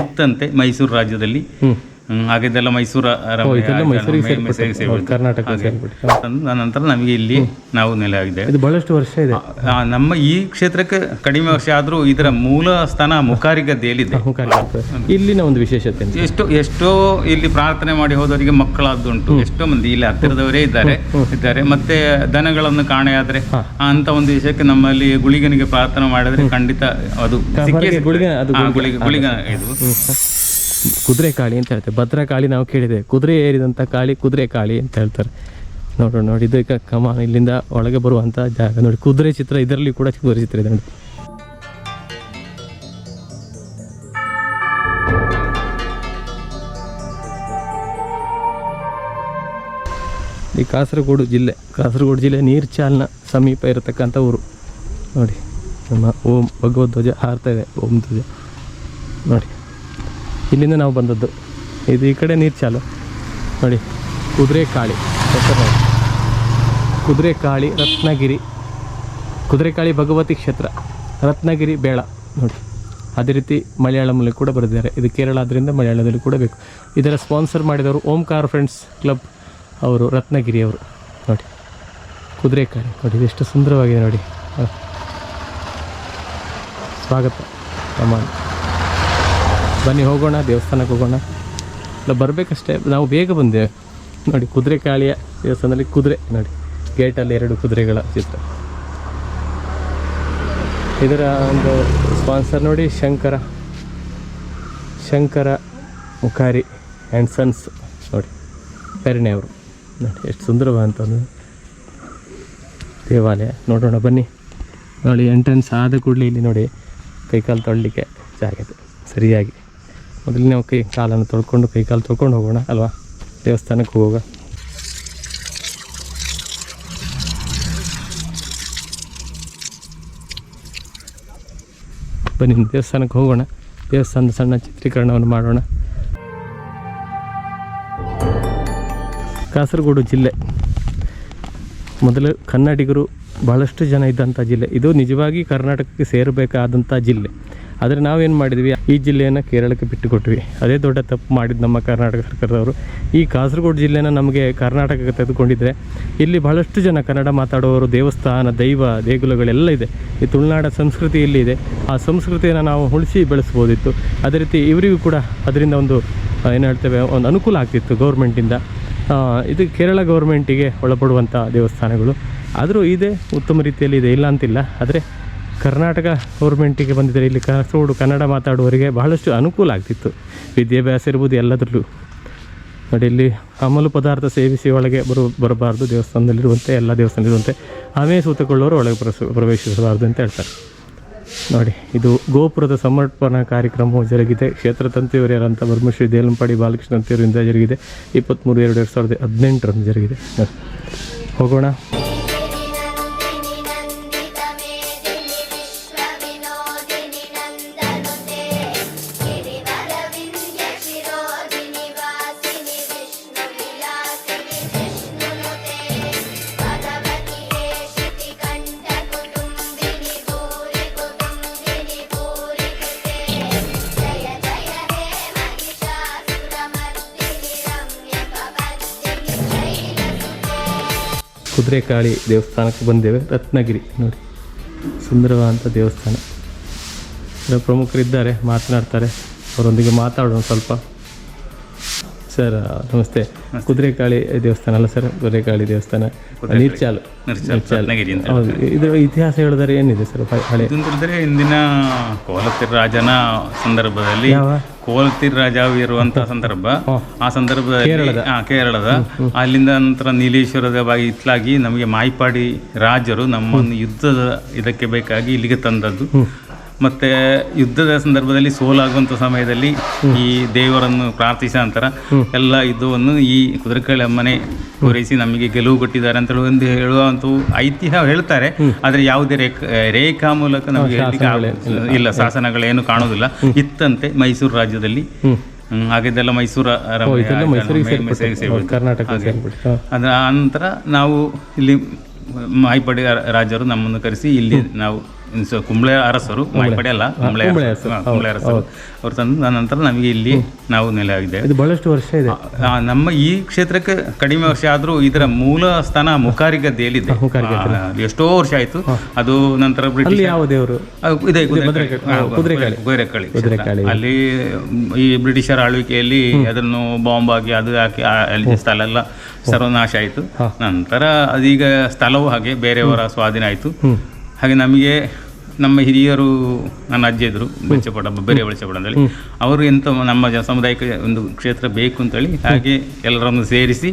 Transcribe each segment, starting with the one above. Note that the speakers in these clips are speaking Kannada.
ಇತ್ತಂತೆ ಮೈಸೂರು ರಾಜ್ಯದಲ್ಲಿ. ಹ್ಮ್ ಹ್ಮ್, ಮೈಸೂರು. ಕರ್ನಾಟಕ. ನಂತರ ನಮಗೆ ಇಲ್ಲಿ ನಾವು ನೆಲೆ ಆಗಿದೆ. ಇದು ಬಹಳಷ್ಟು ವರ್ಷ ಇದೆ. ನಮ್ಮ ಈ ಕ್ಷೇತ್ರಕ್ಕೆ ಕಡಿಮೆ ವರ್ಷ ಆದರೂ ಇದರ ಮೂಲ ಸ್ಥಾನ ಮುಖಾರಿ ಗದ್ದೆಯಲ್ಲಿ ಇಲ್ಲಿನ ಒಂದು ವಿಶೇಷತೆ ಎಷ್ಟು ಎಷ್ಟೋ ಇಲ್ಲಿ ಪ್ರಾರ್ಥನೆ ಮಾಡಿ ಹೋದವರಿಗೆ ಮಕ್ಕಳಾದ್ದುಂಟು. ಎಷ್ಟೋ ಮಂದಿ ಇಲ್ಲಿ ಹತ್ತಿರದವರೇ ಇದ್ದಾರೆ. ಇದ್ದಾರೆ. ಮತ್ತೆ ದನಗಳನ್ನು ಕಾಣೆಯಾದ್ರೆ ಅಂತ ಒಂದು ವಿಷಯಕ್ಕೆ ನಮ್ಮಲ್ಲಿ ಗುಳಿಗನಿಗೆ ಪ್ರಾರ್ಥನೆ ಮಾಡಿದ್ರೆ ಖಂಡಿತ ಅದು ಗುಳಿಗನ ಇದು. ಕುದುರೆ ಕಾಳಿ ಅಂತ ಹೇಳ್ತಾರೆ. ಭದ್ರಾ ಕಾಳಿ ನಾವು ಕೇಳಿದೆ ಕುದುರೆ ಏರಿದಂಥ ಕಾಳಿ ಕುದುರೆ ಕಾಳಿ ಅಂತ ಹೇಳ್ತಾರೆ. ನೋಡೋಣ ನೋಡಿ ಇದಕ್ಕೆ ಕಮ ಇಲ್ಲಿಂದ ಒಳಗೆ ಬರುವಂಥ ಜಾಗ. ನೋಡಿ, ಕುದುರೆ ಚಿತ್ರ ಇದರಲ್ಲಿ ಕೂಡ ಕುದುರೆ ಚಿತ್ರ ಇದೆ ನೋಡಿ. ಈ ಕಾಸರಗೋಡು ಜಿಲ್ಲೆ ಕಾಸರಗೋಡು ಜಿಲ್ಲೆ ನೀರ್ಚಾಲ್ನ ಸಮೀಪ ಇರತಕ್ಕಂಥ ಊರು. ನೋಡಿ, ನಮ್ಮ ಓಂ ಭಗವಧ್ವಜ ಹಾರ್ತಾ ಇದೆ, ಓಂ ಧ್ವಜ. ನೋಡಿ. ಇಲ್ಲಿಂದ ನಾವು ಬಂದದ್ದು. ಇದು ಈ ಕಡೆ ನೀರು ಚಾಲು. ನೋಡಿ, ಕುದುರೆ ಕಾಳಿ. ಕುದುರೆ ಕಾಳಿ, ರತ್ನಗಿರಿ. ಕುದುರೆ ಕಾಳಿ ಭಗವತಿ ಕ್ಷೇತ್ರ, ರತ್ನಗಿರಿ ಬೇಳ. ನೋಡಿ, ಅದೇ ರೀತಿ ಮಲಯಾಳಮಲ್ಲಿ ಕೂಡ ಬರೆದಿದ್ದಾರೆ. ಇದು ಕೇರಳ ಆದ್ದರಿಂದ ಮಲಯಾಳದಲ್ಲಿ ಕೂಡ ಬೇಕು. ಇದರ ಸ್ಪಾನ್ಸರ್ ಮಾಡಿದವರು ಓಂಕಾರ ಫ್ರೆಂಡ್ಸ್ ಕ್ಲಬ್ ಅವರು ರತ್ನಗಿರಿಯವರು ನೋಡಿ, ಕುದುರೆ ಕಾಳಿ. ನೋಡಿ, ಇದೆಷ್ಟು ಸುಂದರವಾಗಿದೆ ನೋಡಿ. ಸ್ವಾಗತ. ಕಮಾನ್ ಬನ್ನಿ ಹೋಗೋಣ, ದೇವಸ್ಥಾನಕ್ಕೆ ಹೋಗೋಣ. ಇಲ್ಲ, ಬರಬೇಕಷ್ಟೇ. ನಾವು ಬೇಗ ಬಂದೇವೆ ನೋಡಿ, ಕುದುರೆ ಕಾಳಿಯ ದೇವಸ್ಥಾನದಲ್ಲಿ ಕುದುರೆ, ನೋಡಿ, ಗೇಟಲ್ಲಿ ಎರಡು ಕುದುರೆಗಳ ಚಿತ್ರ. ಇದರ ಒಂದು ಸ್ಪಾನ್ಸರ್ ನೋಡಿ ಶಂಕರ. ಶಂಕರ ಮುಖಾರಿ ಆ್ಯಂಡ್ ಸನ್ಸ್ ನೋಡಿ ಅವರು. ನೋಡಿ, ಎಷ್ಟು ಸುಂದರವಾದಂಥ ದೇವಾಲಯ, ನೋಡೋಣ, ಬನ್ನಿ. ನೋಡಿ ಎಂಟ್ರೆನ್ಸ್ ಆದ ಕೂಡಲೇ ಇಲ್ಲಿ ನೋಡಿ ಕೈಕಾಲು ತೊಳಲಿಕ್ಕೆ ಜಾಗ ಇದೆ. ಸರಿಯಾಗಿ. ಮೊದಲು ನಾವು ಕೈ ಕಾಲನ್ನು ತೊಳ್ಕೊಂಡು, ಕೈ ಕಾಲು ತೊಳ್ಕೊಂಡು ಹೋಗೋಣ ಅಲ್ವಾ? ದೇವಸ್ಥಾನಕ್ಕೆ ಹೋಗುವಾಗ. ಬನ್ನಿ ದೇವಸ್ಥಾನಕ್ಕೆ ಹೋಗೋಣ. ದೇವಸ್ಥಾನದ ಸಣ್ಣ ಚಿತ್ರೀಕರಣವನ್ನು ಮಾಡೋಣ. ಕಾಸರಗೋಡು ಜಿಲ್ಲೆ. ಮೊದಲು ಕನ್ನಡಿಗರು ಬಹಳಷ್ಟು ಜನ ಇದ್ದಂಥ ಜಿಲ್ಲೆ. ಇದು ನಿಜವಾಗಿ ಕರ್ನಾಟಕಕ್ಕೆ ಸೇರಬೇಕಾದಂಥ ಜಿಲ್ಲೆ. ಆದರೆ ನಾವೇನು ಮಾಡಿದ್ವಿ? ಈ ಜಿಲ್ಲೆಯನ್ನು ಕೇರಳಕ್ಕೆ ಬಿಟ್ಟುಕೊಟ್ವಿ. ಅದೇ ದೊಡ್ಡ ತಪ್ಪು ಮಾಡಿದ್ದು ನಮ್ಮ ಕರ್ನಾಟಕ ಸರ್ಕಾರದವರು. ಈ ಕಾಸರಗೋಡು ಜಿಲ್ಲೆನ ನಮಗೆ ಕರ್ನಾಟಕಕ್ಕೆ ತೆಗೆದುಕೊಂಡಿದ್ದರೆ ಇಲ್ಲಿ ಬಹಳಷ್ಟು ಜನ ಕನ್ನಡ ಮಾತಾಡುವವರು, ದೇವಸ್ಥಾನ, ದೈವ, ದೇಗುಲಗಳೆಲ್ಲ ಇದೆ. ಈ ತುಳುನಾಡ ಸಂಸ್ಕೃತಿ ಇಲ್ಲಿ ಇದೆ. ಆ ಸಂಸ್ಕೃತಿಯನ್ನು ನಾವು ಉಳಿಸಿ ಬೆಳೆಸ್ಬೋದಿತ್ತು. ಅದೇ ರೀತಿ ಇವರಿಗೂ ಕೂಡ ಅದರಿಂದ ಒಂದು ಏನು ಹೇಳ್ತೇವೆ, ಒಂದು ಅನುಕೂಲ ಆಗ್ತಿತ್ತು ಗೌರ್ಮೆಂಟಿಂದ. ಇದು ಕೇರಳ ಗೌರ್ಮೆಂಟಿಗೆ ಒಳಪಡುವಂಥ ದೇವಸ್ಥಾನಗಳು. ಆದರೂ ಇದೆ, ಉತ್ತಮ ರೀತಿಯಲ್ಲಿ ಇದೆ, ಇಲ್ಲ ಅಂತಿಲ್ಲ. ಆದರೆ ಕರ್ನಾಟಕ ಗೌರ್ಮೆಂಟಿಗೆ ಬಂದಿದ್ದರೆ ಇಲ್ಲಿ ಕಾಸರಗೋಡು ಕನ್ನಡ ಮಾತಾಡುವವರಿಗೆ ಬಹಳಷ್ಟು ಅನುಕೂಲ ಆಗ್ತಿತ್ತು. ವಿದ್ಯಾಭ್ಯಾಸ ಇರ್ಬೋದು ಎಲ್ಲದರಲ್ಲೂ. ನೋಡಿ, ಇಲ್ಲಿ ಅಮಲು ಪದಾರ್ಥ ಸೇವಿಸಿ ಒಳಗೆ ಬರು ಬರಬಾರ್ದು, ದೇವಸ್ಥಾನದಲ್ಲಿರುವಂತೆ, ಎಲ್ಲ ದೇವಸ್ಥಾನದಲ್ಲಿರುವಂತೆ. ಆಮೇಲೆ ಸೂತಕೊಳ್ಳೋರು ಒಳಗೆ ಪ್ರಸ, ಪ್ರವೇಶಿಸಬಾರ್ದು ಅಂತ ಹೇಳ್ತಾರೆ. ನೋಡಿ, ಇದು ಗೋಪುರದ ಸಮರ್ಪಣಾ ಕಾರ್ಯಕ್ರಮವು ಜರುಗಿದೆ. ಕ್ಷೇತ್ರ ತಂತ್ರಿಯವರಂತ ಬ್ರಹ್ಮಶ್ರೀ ದೇಲಂಪಾಡಿ ಬಾಲಕೃಷ್ಣ ತಂತಿಯವರಿಂದ ಜರುಗಿದೆ. ಇಪ್ಪತ್ತ್ಮೂರು, ಎರಡು ಎರಡು ಸಾವಿರದ ಹದಿನೆಂಟರಂದು ಜರುಗಿದೆ. ಹೋಗೋಣ. ಕುದುರೆ ಕಾಳಿ ದೇವಸ್ಥಾನಕ್ಕೆ ಬಂದೇವೆ. ರತ್ನಗಿರಿ ನೋಡಿ. ಸುಂದರವಾದಂಥ ದೇವಸ್ಥಾನ. ಪ್ರಮುಖರಿದ್ದಾರೆ ಮಾತನಾಡ್ತಾರೆ. ಅವರೊಂದಿಗೆ ಮಾತಾಡೋಣ ಸ್ವಲ್ಪ. ಸರ್ ನಮಸ್ತೆ. ಕುದುರೆಕಾಳಿ ದೇವಸ್ಥಾನ ಅಲ್ಲ ಸರ್? ಕುದುರೆಕಾಳಿ ದೇವಸ್ಥಾನ. ನಿರ್ಚಾಲು. ಹೌದು. ಇದರ ಇತಿಹಾಸ ಹೇಳಿದರೆ ಏನಿದೆ ಸರ್? ಹಳೆ ಇದು ಅಂತ ಇಂದಿನ ಕೋಲತ್ತಿರ ರಾಜನ ಸಂದರ್ಭದಲ್ಲಿ ಕೋಲತಿರ್ ಕೋಲತ್ತಿರ ರಾಜ ಇರುವಂತಹ ಸಂದರ್ಭ. ಆ ಸಂದರ್ಭ ಕೇರಳದ. ಅಲ್ಲಿಂದ ನಂತರ ನೀಲೇಶ್ವರದ ಬಾಗಿ ಇತ್ಲಾಗಿ ನಮಗೆ ಮಾಯಿಪಾಡಿ ರಾಜರು ನಮ್ಮನ್ನು ಯುದ್ಧದ ಇದಕ್ಕೆ ಬೇಕಾಗಿ ಇಲ್ಲಿಗೆ ತಂದದ್ದು. ಮತ್ತೆ ಯುದ್ಧದ ಸಂದರ್ಭದಲ್ಲಿ ಸೋಲಾಗುವಂತ ಸಮಯದಲ್ಲಿ ಈ ದೇವರನ್ನು ಪ್ರಾರ್ಥಿಸಿದ ನಂತರ ಎಲ್ಲ ಯುದ್ಧವನ್ನು ಈ ಕುದುರೆಕಾಳಿ ಅಮ್ಮನೆ ಪೂರೈಸಿ ನಮಗೆ ಗೆಲುವು ಕೊಟ್ಟಿದ್ದಾರೆ ಅಂತ ಹೇಳಿ ಒಂದು ಹೇಳುವಂತ ಐತಿಹ್ಯ ಹೇಳ್ತಾರೆ. ಆದ್ರೆ ಯಾವುದೇ ರೇಖ ರೇಖಾ ಮೂಲಕ ನಮಗೆ ಹೇಳಲಿಕ್ಕೆ. ಇಲ್ಲ. ಶಾಸನಗಳೇನು ಕಾಣುವುದಿಲ್ಲ. ಇತ್ತಂತೆ ಮೈಸೂರು ರಾಜ್ಯದಲ್ಲಿ. ಹ್ಮ್. ಮೈಸೂರ. ಕರ್ನಾಟಕ ಅದರ ನಂತರ ನಾವು ಇಲ್ಲಿ ಮಾಯ್ಪಾಡಿ ರಾಜರು ನಮ್ಮನ್ನು ಕರೆಸಿ ಇಲ್ಲಿ ನಾವು ಇನ್ಸ- ಕುಂಬ್ಳೆ ಅರಸರು ಪಡೆಯಲ್ಲ ಅಲ್ಲ ಕುಂಬ್ಳೆ ಕುಂಬ್ಳೆ ಅರಸರು. ಹಾ, ಕುಂಬ್ಳೆ ಅರಸರು. ಅವ್ರು ತಂದು ನಂತರ ನಮಗೆ ಇಲ್ಲಿ ನಾವು ನೆಲೆ ಇದು ಬಹಳಷ್ಟು ವರ್ಷ ಇದೆ. ಆ, ನಮ್ಮ ಈ ಕ್ಷೇತ್ರಕ್ಕೆ ಕಡಿಮೆ ವರ್ಷ ಆದರೂ ಇದರ ಮೂಲ ಸ್ಥಾನ ಮುಖಾರಿ ದೇಲಿದೆ. ಆ, ಎಷ್ಟೋ ವರ್ಷ ಆಯ್ತು. ಅದು ನಂತರ ಅಲ್ಲಿ ಬ್ರಿಟಿಷ್ ಯಾವ ದೇವರು? ಆ, ಇದೆ ಕುದುರೆಕಾಳಿ. ಹಾ, ಕುದುರೆಕಾಳಿ. ಕುದುರೆಕಾಳಿ ಅಲ್ಲಿ ಈ ಬ್ರಿಟಿಷರ ಆಳ್ವಿಕೆಯಲ್ಲಿ ಅದನ್ನು ಬಾಂಬ್ ಆಗಿ ಅದು ಹಾಕಿ ಆ, ಅಲ್ಲಿ ಸ್ಥಳ ಎಲ್ಲ ಸರ್ವನಾಶ ಆಯಿತು. ನಂತರ ಅದೀಗ ಸ್ಥಳವೂ ಹಾಗೆ ಬೇರೆಯವರ ಸ್ವಾಧೀನ ಆಯಿತು. ಹಾಗೆ ನಮಗೆ ನಮ್ಮ ಹಿರಿಯರು ನನ್ನ ಅಜ್ಜ ಇದ್ರು ಬೆಳಚಪಡ ಬೇರೆ ಬೆಳಚಪಡದಲ್ಲಿ ಅವರು ಎಂತ ನಮ್ಮ ಜ- ಸಮುದಾಯಕ್ಕೆ ಒಂದು ಕ್ಷೇತ್ರ ಬೇಕು ಅಂತೇಳಿ ಹಾಗೆ ಎಲ್ಲರನ್ನು ಸೇರಿಸಿ.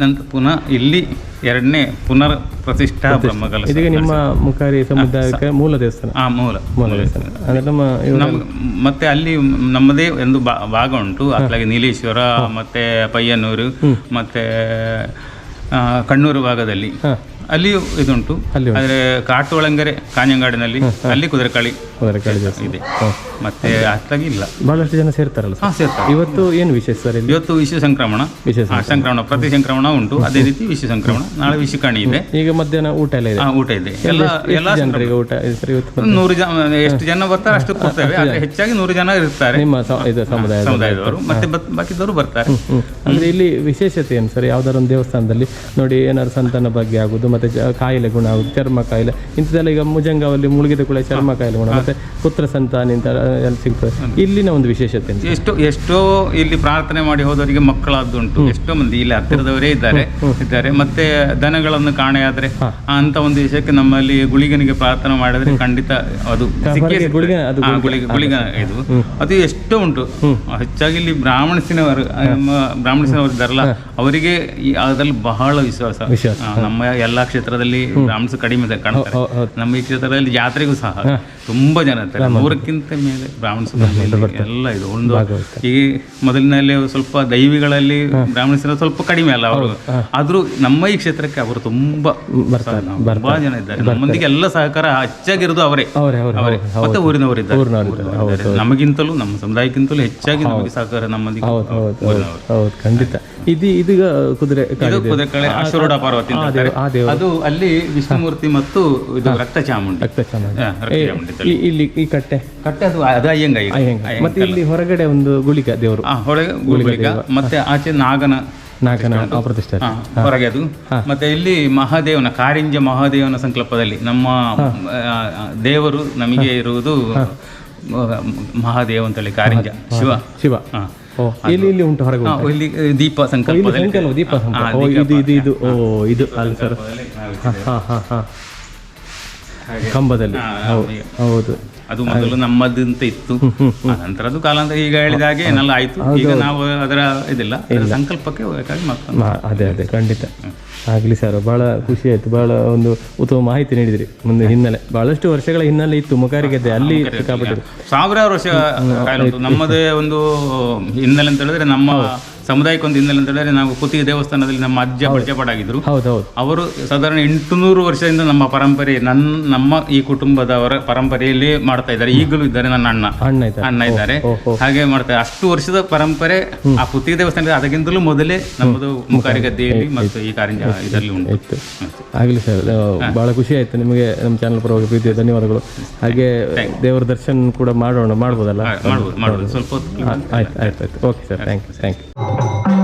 ನಂತರ ಪುನಃ ಇಲ್ಲಿ ಎರಡನೇ ಪುನರ್ ಪ್ರತಿಷ್ಠಾ ಬ್ರಹ್ಮಕಲಶ ಇದೀಗ ನಿಮ್ಮ ಮುಖಾರಿ ಸಮುದಾಯಕ್ಕೆ ಮೂಲ ದೇವಸ್ಥಾನ. ಆ ಮೂಲ. ಮೂಲ ದೇವಸ್ಥಾನ. ಅಂದ್ರೆ ನಮ್ಮ ಇವ್ರ- ನಮ್ ಮತ್ತೆ ಅಲ್ಲಿ ನಮ್ಮದೇ ಒಂದು ಭಾಗ ಉಂಟು. ಅತ್ಲಾಗೆ ನೀಲೇಶ್ವರ ಮತ್ತೆ ಪಯ್ಯನೂರು ಮತ್ತೆ ಆ, ಕಣ್ಣೂರು ಭಾಗದಲ್ಲಿ. ಅಲ್ಲಿಯೂ ಇದುಂಟು. ಅಲ್ಲಿ ಉಂಟು. ಆದರೆ ಕಾಟು ಒಳಂಗರೆ ಕಾಂಜಂಗಾಡಿನಲ್ಲಿ ಅಲ್ಲಿ ಕುದುರೆಕಾಳಿ ಕುದುರೆಕಾಳಿ ಇದೆ. ಮತ್ತೆ ಅಷ್ಟಾಗಿ ಇಲ್ಲ. ಬಹಳಷ್ಟು ಜನ ಸೇರ್ತಾರಲ್ಲ ಹಾ ಸೇರ್ತಾರೆ. ಇವತ್ತು ಏನು ವಿಶೇಷ ಸರ್ ಇಲ್ಲಿ? ಇವತ್ತು ವಿಶ್ವ ಸಂಕ್ರಮಣ. ವಿಶೇಷ ಸಂಕ್ರಮಣ. ಪ್ರತಿ ಸಂಕ್ರಮಣ ಉಂಟು. ಅದೇ ರೀತಿ ವಿಶ್ವ ಸಂಕ್ರಮಣ. ನಾಳೆ ವಿಶ್ವಕಾಣಿ ಇದೆ. ಈಗ ಮಧ್ಯಾಹ್ನ ಊಟ ಎಲ್ಲ ಇದೆ? ಊಟ ಇದೆ. ಎಲ್ಲ ಎಲ್ಲ ಜನರಿಗೆ ಊಟ ಸರ್ ಇವತ್ತು ನೂರು ಜನ ಎಷ್ಟು ಜನ ಬರ್ತಾರೆ ಅಷ್ಟು ಕೊಡ್ತೇವೆ ಆದರೆ ಹೆಚ್ಚಾಗಿ ನೂರು ಜನ ಇರ್ತಾರೆ. ನಿಮ್ಮ ಇದು ಸಮುದಾಯ ಸಮುದಾಯದವರು. ಮತ್ತೆ ಬಾಕಿದವರು ಬರ್ತಾರೆ. ಅಂದ್ರೆ ಇಲ್ಲಿ ವಿಶೇಷತೆ ಏನು ಸರ್? ಯಾವ್ದಾರ ಒಂದು ದೇವಸ್ಥಾನದಲ್ಲಿ ನೋಡಿ ಏನಾದ್ರು ಸಂತಾನ ಬಗ್ಗೆ ಆಗುದು ಮತ್ತೆ ಕಾಯಿಲೆ ಗುಣ ಚರ್ಮ ಕಾಯಿಲೆ. ಇಂಥದ್ದೆಲ್ಲ ಈಗ ಮುಜಂಗಾವಲ್ಲಿ ಮುಳುಗಿದ ಕೂಡ ಚರ್ಮ ಕಾಯಿಲೆ ಗುಣ ಮತ್ತೆ ಪುತ್ರ ಸಂತಾನ ಅಂತ ಎಲ್ಲ ಸಿಗ್ತದೆ. ಇಲ್ಲಿನ ಒಂದು ವಿಶೇಷತೆ ಎಷ್ಟು ಎಷ್ಟೋ ಇಲ್ಲಿ ಪ್ರಾರ್ಥನೆ ಮಾಡಿ ಹೋದವರಿಗೆ ಮಕ್ಕಳಾದ್ದುಂಟು. ಎಷ್ಟೋ ಮಂದಿ ಇಲ್ಲಿ ಹತ್ತಿರದವರೇ ಇದ್ದಾರೆ. ಇದ್ದಾರೆ. ಮತ್ತೆ ದನಗಳನ್ನು ಕಾಣೆಯಾದ್ರೆ ಅಂತ ಒಂದು ವಿಷಯಕ್ಕೆ ನಮ್ಮಲ್ಲಿ ಗುಳಿಗನಿಗೆ ಪ್ರಾರ್ಥನೆ ಮಾಡಿದ್ರೆ ಖಂಡಿತ ಅದು. ಗುಳಿಗ ಇದು. ಅದು ಎಷ್ಟೋ ಉಂಟು. ಹೆಚ್ಚಾಗಿ ಇಲ್ಲಿ ಬ್ರಾಹ್ಮಣಸಿನವರು ಬ್ರಾಹ್ಮಣಸಿನವರು ಇದ್ದಾರಲ್ಲ ಅವರಿಗೆ ಅದರಲ್ಲಿ ಬಹಳ ವಿಶ್ವಾಸ. ನಮ್ಮ ಎಲ್ಲಾ ಕ್ಷೇತ್ರದಲ್ಲಿ ಬ್ರಾಹ್ಮಣಸು ಕಡಿಮೆ ಇದೆ, ಕಾಣ್ತಾರೆ ನಮ್ಮ ಈ ಕ್ಷೇತ್ರದಲ್ಲಿ ಜಾತ್ರೆಗೂ ಸಹ ತುಂಬಾ ಜನ ಇರ್ತಾರೆ ನೂರಕ್ಕಿಂತ ಮೇಲೆ ಬ್ರಾಹ್ಮಣಸ್ ಎಲ್ಲ ಇದು ಒಂದು ಈ ಮೊದಲಿನಲ್ಲಿ ಸ್ವಲ್ಪ ದೈವಿಗಳಲ್ಲಿ ಬ್ರಾಹ್ಮಣಸರ ಸ್ವಲ್ಪ ಕಡಿಮೆ ಅಲ್ಲ ಅವರು ಆದ್ರೂ ನಮ್ಮ ಈ ಕ್ಷೇತ್ರಕ್ಕೆ ಅವರು ತುಂಬಾ ಬರ್ತಾರೆ, ತುಂಬಾ ಜನ ಇದ್ದಾರೆ ನಮ್ಮೊಂದಿಗೆ ಎಲ್ಲ ಸಹಕಾರ ಹೆಚ್ಚಾಗಿರೋದು ಅವರೇ ಅವರೇ ಮತ್ತೆ ಊರಿನವರು ಇದ್ದಾರೆ ಊರಿನವರು ಇದ್ದಾರೆ. ಊರಿನವರು ಇದ್ದಾರೆ. ನಮಗಿಂತಲೂ ನಮ್ಮ ಸಮುದಾಯಕ್ಕಿಂತಲೂ ಹೆಚ್ಚಾಗಿ ನಮಗೆ ಸಹಕಾರ ನಮ್ಮೊಂದಿಗೆ ಖಂಡಿತ ಇದು ಇದೀಗ ಕುದುರೆ ಕುದುರೆ ಕಳೆ ಅಶ್ವರೂಢ ಪಾರ್ವತಿ ಅದು ಅಲ್ಲಿ ವಿಷ್ಣುಮೂರ್ತಿ ಮತ್ತು ಇದು ರಕ್ತ ಚಾಮುಂಡಿ ರಕ್ತ ಚಾಮುಂಡಿ. ಇಲ್ಲಿ ಈ ಕಟ್ಟೆ. ಕಟ್ಟೆ ಅದು ಅದು ಅಯ್ಯಂಗ ಮತ್ತೆ ಇಲ್ಲಿ ಹೊರಗಡೆ ಒಂದು ಗುಳಿಗ ದೇವರು. ಹೊರಗೆ ಗುಳಿಗ ಮತ್ತೆ ಆಚೆ ನಾಗನ ನಾಗನ ಪ್ರತಿಷ್ಠೆ ಹೊರಗೆ ಅದು. ಮತ್ತೆ ಇಲ್ಲಿ ಮಹಾದೇವನ ಕಾರಿಂಜ ಮಹಾದೇವನ ಸಂಕಲ್ಪದಲ್ಲಿ ನಮ್ಮ ದೇವರು ನಮಗೆ ಇರುವುದು ಮಹಾದೇವ ಅಂತೇಳಿ ಕಾರಿಂಜ ಶಿವ. ಶಿವ. ಇಲ್ಲಿ ಇಲ್ಲಿ ಉಂಟು ಹೊರಗೆ ಇಲ್ಲಿ ದೀಪ ಸಂಕಲ್ಪ ದೀಪ ಸಂಕಲ್ಪ. ಇದು ಇದು ಇದು ಓ ಇದು ಅಲ್ಲ ಸರ್. ಹಾ ಹಾ ಹಾ ಕಂಬದಲ್ಲಿ. ಹೌದು ಹೌದು. ಅದು ಮೊದಲು ನಮ್ಮದು ಅಂತ ಇತ್ತು ನಂತರ ಅದು ಕಾಲಾಂತರ ಈಗ ಹೇಳಿದ ಹಾಗೆ ಏನೆಲ್ಲ ಆಯ್ತು. ಈಗ ನಾವು ಅದರ ಇದಿಲ್ಲ. ಅದರ ಸಂಕಲ್ಪಕ್ಕೆ ಬೇಕಾಗಿ ಮಕ್ಕಳು ಮಾ- ಅದೇ ಅದೇ ಖಂಡಿತ. ಆಗಲಿ ಸರ್ ಭಾಳ ಖುಷಿ ಆಯ್ತು. ಭಾಳ ಒಂದು ಉತ್ತಮ ಮಾಹಿತಿ ನೀಡಿದ್ರಿ ಮುಂದೆ ಹಿನ್ನೆಲೆ. ಬಹಳಷ್ಟು ವರ್ಷಗಳ ಹಿನ್ನೆಲೆ ಇತ್ತು ಮುಖಾರಿಗೆದ್ದೆ ಅಲ್ಲಿ ಸಾವಿರಾರು ವರ್ಷ ಕಾಲ ನಮ್ಮದೇ ಒಂದು ಹಿನ್ನೆಲೆ ಅಂತ ಹೇಳಿದ್ರೆ ನಮ್ಮ ಸಮುದಾಯಕ್ಕೆ ಒಂದು ಹಿನ್ನೆಲೆ ಅಂತ ಹೇಳಿದ್ರೆ ನಾವು ಕುತ್ತಿಗೆ ದೇವಸ್ಥಾನದಲ್ಲಿ ನಮ್ಮ ಅಜ್ಜ ಪರಿಚಯಪಡಾಗಿದ್ರು ಹೌದು ಹೌದು. ಅವರು ಸಾಧಾರಣ ಎಂಟುನೂರು ವರ್ಷದಿಂದ ನಮ್ಮ ಪರಂಪರೆ ನನ್ನ ನಮ್ಮ ಈ ಕುಟುಂಬದವರ ಪರಂಪರೆಯಲ್ಲಿ ಮಾಡ್ತಾ ಇದ್ದಾರೆ. ಈಗಲೂ ಇದ್ದಾರೆ ನನ್ನ ಅಣ್ಣ. ಅಣ್ಣ ಅಣ್ಣ ಇದ್ದಾರೆ. ಹಾಗೆ ಮಾಡ್ತಾರೆ ಅಷ್ಟು ವರ್ಷದ ಪರಂಪರೆ ಆ ಕುತ್ತಿಗೆ ದೇವಸ್ಥಾನ ಅದಕ್ಕಿಂತಲೂ ಮೊದಲೇ ನಮ್ಮದು ಮುಖಾರಿ ಗದ್ದೆಯಲ್ಲಿ ಮತ್ತು ಈ ಕಾರ್ಯ ಇದರಲ್ಲಿ ಉಂಟು. ಆಗಲಿ ಸರ್ ಬಹಳ ಖುಷಿ ಆಯ್ತು ನಿಮಗೆ ನಮ್ಮ ಚಾನಲ್ ಪರವಾಗಿ ಪ್ರೀತಿಯ ಧನ್ಯವಾದಗಳು. ಹಾಗೆ ದೇವರ ದರ್ಶನ ಕೂಡ ಮಾಡೋಣ ಮಾಡ್ಬೋದಲ್ಲ? ಮಾಡ್ಬೋದು ಮಾಡ್ಬೋದು. ಸ್ವಲ್ಪ ಆಯ್ತು ಆಯ್ತು ಆಯ್ತು. Okay sir thank you thank you Thank you.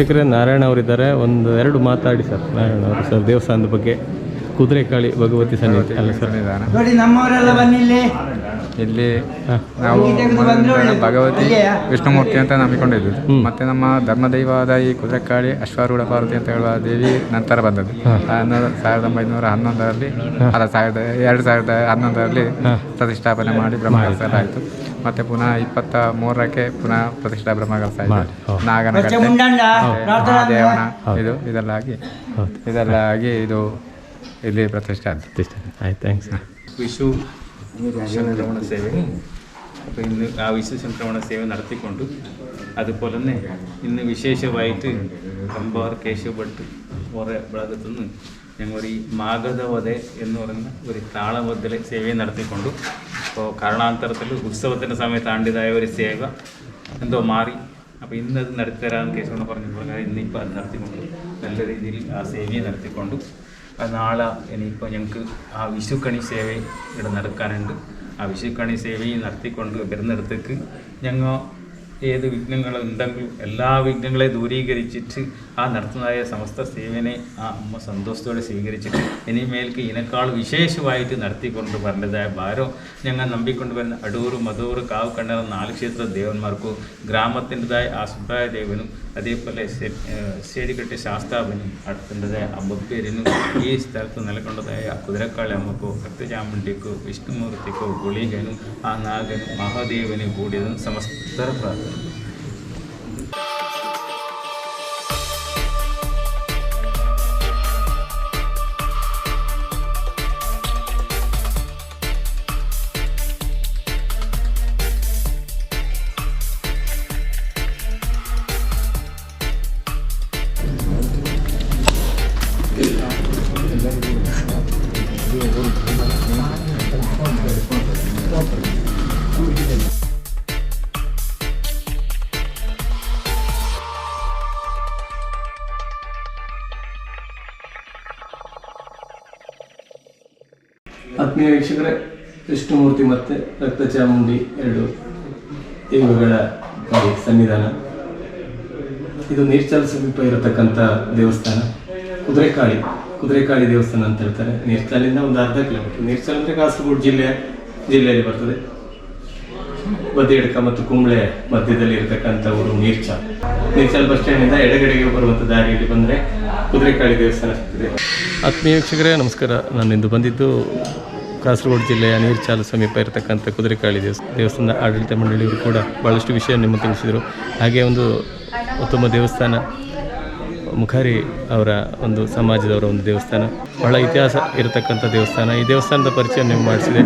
ವೀಕ್ಷಕರೇ ನಾರಾಯಣ ಅವರಿದ್ದಾರೆ. ಒಂದು ಎರಡು ಮಾತಾಡಿ ಸರ್. ನಾರಾಯಣ ಅವರು ಸರ್ ದೇವಸ್ಥಾನದ ಬಗ್ಗೆ. ಕುದುರೆಕಾಳಿ ಭಗವತಿ ಸನ್ನಿಧಿ ಅಲ್ಲ ಸರ್. ನೋಡಿ ನಮ್ಮವರೆಲ್ಲ ಬನ್ನಿಲ್ಲಿ ಇಲ್ಲಿ ನಾವು ಭಗವತಿ ವಿಷ್ಣುಮೂರ್ತಿ ಅಂತ ನಂಬಿಕೊಂಡಿದ್ದು ಮತ್ತೆ ನಮ್ಮ ಧರ್ಮದೈವವಾದ ಈ ಕುದುರೆಕಾಳಿ ಅಶ್ವಾರೂಢ ಪಾರ್ವತಿ ಅಂತ ಹೇಳುವ ದೇವಿ ನಂತರ ಬಂದದ್ದು. ಸಾವಿರದ ಒಂಬೈನೂರ ಹನ್ನೊಂದರಲ್ಲಿ ಅಲ್ಲ ಸಾವಿರದ ಎರಡು ಸಾವಿರದ ಹನ್ನೊಂದರಲ್ಲಿ ಪ್ರತಿಷ್ಠಾಪನೆ ಮಾಡಿ ಬ್ರಹ್ಮಕಲಸ ಆಯಿತು ಮತ್ತೆ ಪುನಃ ಇಪ್ಪತ್ತ ಮೂರಕ್ಕೆ ಪುನಃ ಪ್ರತಿಷ್ಠಾ ಬ್ರಹ್ಮಕಲಸ ಆಯಿತು ಮುಂಡಂಡ ಇದು ಇದೆಲ್ಲ ಆಗಿ ಇದೆಲ್ಲ ಆಗಿ ಇದು ಇಲ್ಲಿ ಪ್ರತಿಷ್ಠೆ ಆಯಿತು. ಥ್ಯಾಂಕ್ಸ್ ವಿಷು സംക്രമണ സേവയും അപ്പോൾ ഇന്ന് ആ വിശേഷ സംക്രമണ സേവ നടത്തിക്കൊണ്ട് അതുപോലെ തന്നെ ഇന്ന് വിശേഷമായിട്ട് കമ്പാർ കേശവട്ട് ഭട്ട് ഭാഗത്തു നിന്ന് ഞങ്ങൾ ഈ മാഗതവത എന്ന് പറയുന്ന ഒരു താളവദ്ദലെ സേവയും നടത്തിക്കൊണ്ട്. അപ്പോൾ കാരണാന്തരത്തിൽ ഉത്സവത്തിന്റെ സമയത്ത് ആണ്ടിതായ ഒരു സേവ എന്തോ മാറി. അപ്പോൾ ഇന്നത് നടത്തി തരാമെന്ന് കേശവെന്ന് പറഞ്ഞ ഇന്നിപ്പോൾ അത് നടത്തിക്കൊണ്ട് നല്ല രീതിയിൽ ആ സേവയെ നടത്തിക്കൊണ്ട്. നാളെ ഇനിയിപ്പോൾ ഞങ്ങൾക്ക് ആ വിഷുക്കണി സേവ ഇവിടെ നടക്കാനുണ്ട്. ആ വിഷുക്കണി സേവയും നടത്തിക്കൊണ്ട് വരുന്നിടത്തേക്ക് ഞങ്ങൾ ഏത് വിഘ്നങ്ങളുണ്ടെങ്കിലും എല്ലാ വിഘ്നങ്ങളെ ദൂരീകരിച്ചിട്ട് ആ നടത്തുന്നതായ സമസ്ത സേവനെ ആ അമ്മ സന്തോഷത്തോടെ സ്വീകരിച്ചിട്ട് ഇനിമേൽക്ക് ഇതിനേക്കാൾ വിശേഷമായിട്ട് നടത്തിക്കൊണ്ട് വരേണ്ടതായ ഭാരം ഞങ്ങൾ നമ്പിക്കൊണ്ട് വരുന്ന അടൂർ മധൂർ കാവ് കണ്ണറ നാല് ക്ഷേത്ര ദേവന്മാർക്കും ഗ്രാമത്തിന്റെതായ ആ സുബ്രായ ദേവനും അതേപോലെ ശേരിക്കട്ടെ ശാസ്താപനി അടുത്തിന്റെതായ അബ്ബപ്പേരിനും ഈ സ്ഥലത്ത് നിലകൊണ്ടതായ കുതിരക്കാളി അമ്മക്കോ ഭക്തചാമുണ്ടിക്കോ വിഷ്ണുമൂർത്തിക്കോ ഗുളികനും ആ നാഗനും മഹാദേവനും കൂടിയതും സമസ്ത പ്രാർത്ഥന. ಆತ್ಮೀಯ ವೀಕ್ಷಕರೇ ವಿಷ್ಣುಮೂರ್ತಿ ಮತ್ತು ರಕ್ತಚಾಮುಂಡಿ ಎರಡು ದೇವಗಳ ಸನ್ನಿಧಾನ. ಇದು ನೀರ್ಚಾಲ ಸಮೀಪ ಇರತಕ್ಕಂಥ ದೇವಸ್ಥಾನ. ಕುದುರೆಕಾಳಿ ಕುದುರೆಕಾಳಿ ದೇವಸ್ಥಾನ ಅಂತ ಹೇಳ್ತಾರೆ. ನೀರ್ಚಾಲಿಂದ ಒಂದು ಅರ್ಧ ಕಿಲೋಮೀಟರ್ ನೀರ್ಚಾಲ್ ಅಂದರೆ ಕಾಸರಗೋಡು ಜಿಲ್ಲೆ, ಜಿಲ್ಲೆಯಲ್ಲಿ ಬರ್ತದೆ. ಬದಿಯಡ್ಕ ಮತ್ತು ಕುಂಬಳೆ ಮಧ್ಯದಲ್ಲಿ ಇರತಕ್ಕಂಥ ಊರು ನೀರ್ಚಾಲ್ ನೀರ್ಚಾಲ್ ಬಸ್ ಸ್ಟ್ಯಾಂಡಿಂದ ಎಡಗಡೆಗೆ ಬರುವಂಥ ದಾರಿಯಲ್ಲಿ ಬಂದರೆ ಕುದುರೆಕಾಳಿ ದೇವಸ್ಥಾನ ಸಿಗ್ತದೆ. ಆತ್ಮೀಯ ವೀಕ್ಷಕರೇ, ನಮಸ್ಕಾರ. ನಾನು ಇಂದು ಬಂದಿದ್ದು ಕಾಸರಗೋಡು ಜಿಲ್ಲೆಯ ನೀರ್ಚಾಲು ಸಮೀಪ ಇರತಕ್ಕಂಥ ಕುದುರೆಕಾಳಿ ದೇವಸ್ಥಾನ ದೇವಸ್ಥಾನದ ಆಡಳಿತ ಮಂಡಳಿಯವರು ಕೂಡ ಭಾಳಷ್ಟು ವಿಷಯ ನಿಮ್ಮ ತಿಳಿಸಿದರು. ಹಾಗೆ ಒಂದು ಉತ್ತಮ ದೇವಸ್ಥಾನ, ಮುಖಾರಿ ಅವರ ಒಂದು ಸಮಾಜದವರ ಒಂದು ದೇವಸ್ಥಾನ. ಬಹಳ ಇತಿಹಾಸ ಇರತಕ್ಕಂಥ ದೇವಸ್ಥಾನ. ಈ ದೇವಸ್ಥಾನದ ಪರಿಚಯ ನೀವು ಮಾಡಿಸಿದೆ.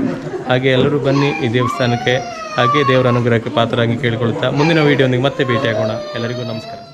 ಹಾಗೆ ಎಲ್ಲರೂ ಬನ್ನಿ ಈ ದೇವಸ್ಥಾನಕ್ಕೆ. ಹಾಗೆ ದೇವರ ಅನುಗ್ರಹಕ್ಕೆ ಪಾತ್ರರಾಗಿ ಕೇಳಿಕೊಳ್ಳುತ್ತಾ ಮುಂದಿನ ವೀಡಿಯೋನಿಗೆ ಮತ್ತೆ ಭೇಟಿಯಾಗೋಣ. ಎಲ್ಲರಿಗೂ ನಮಸ್ಕಾರ.